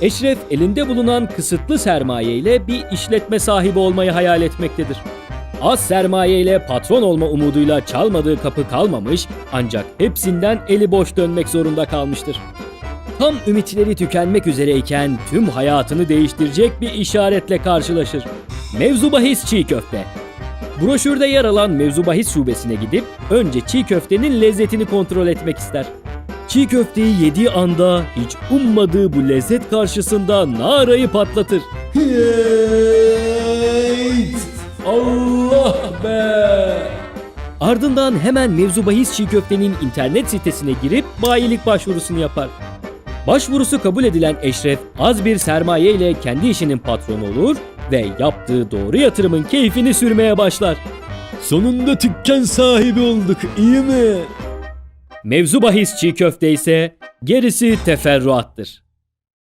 Eşref elinde bulunan kısıtlı sermaye ile bir işletme sahibi olmayı hayal etmektedir. Az sermaye ile patron olma umuduyla çalmadığı kapı kalmamış ancak hepsinden eli boş dönmek zorunda kalmıştır. Tam ümitleri tükenmek üzereyken tüm hayatını değiştirecek bir işaretle karşılaşır. Mevzu bahis çiğ köfte. Broşürde yer alan mevzu bahis şubesine gidip önce çiğ köftenin lezzetini kontrol etmek ister. Çiğ köfteyi yediği anda hiç ummadığı bu lezzet karşısında narayı patlatır. Allah be! Ardından hemen mevzu bahis çiğ köftenin internet sitesine girip bayilik başvurusunu yapar. Başvurusu kabul edilen Eşref az bir sermaye ile kendi işinin patronu olur ve yaptığı doğru yatırımın keyfini sürmeye başlar. Sonunda dükkan sahibi olduk iyi mi? Mevzu bahis çiğ köfte ise gerisi teferruattır.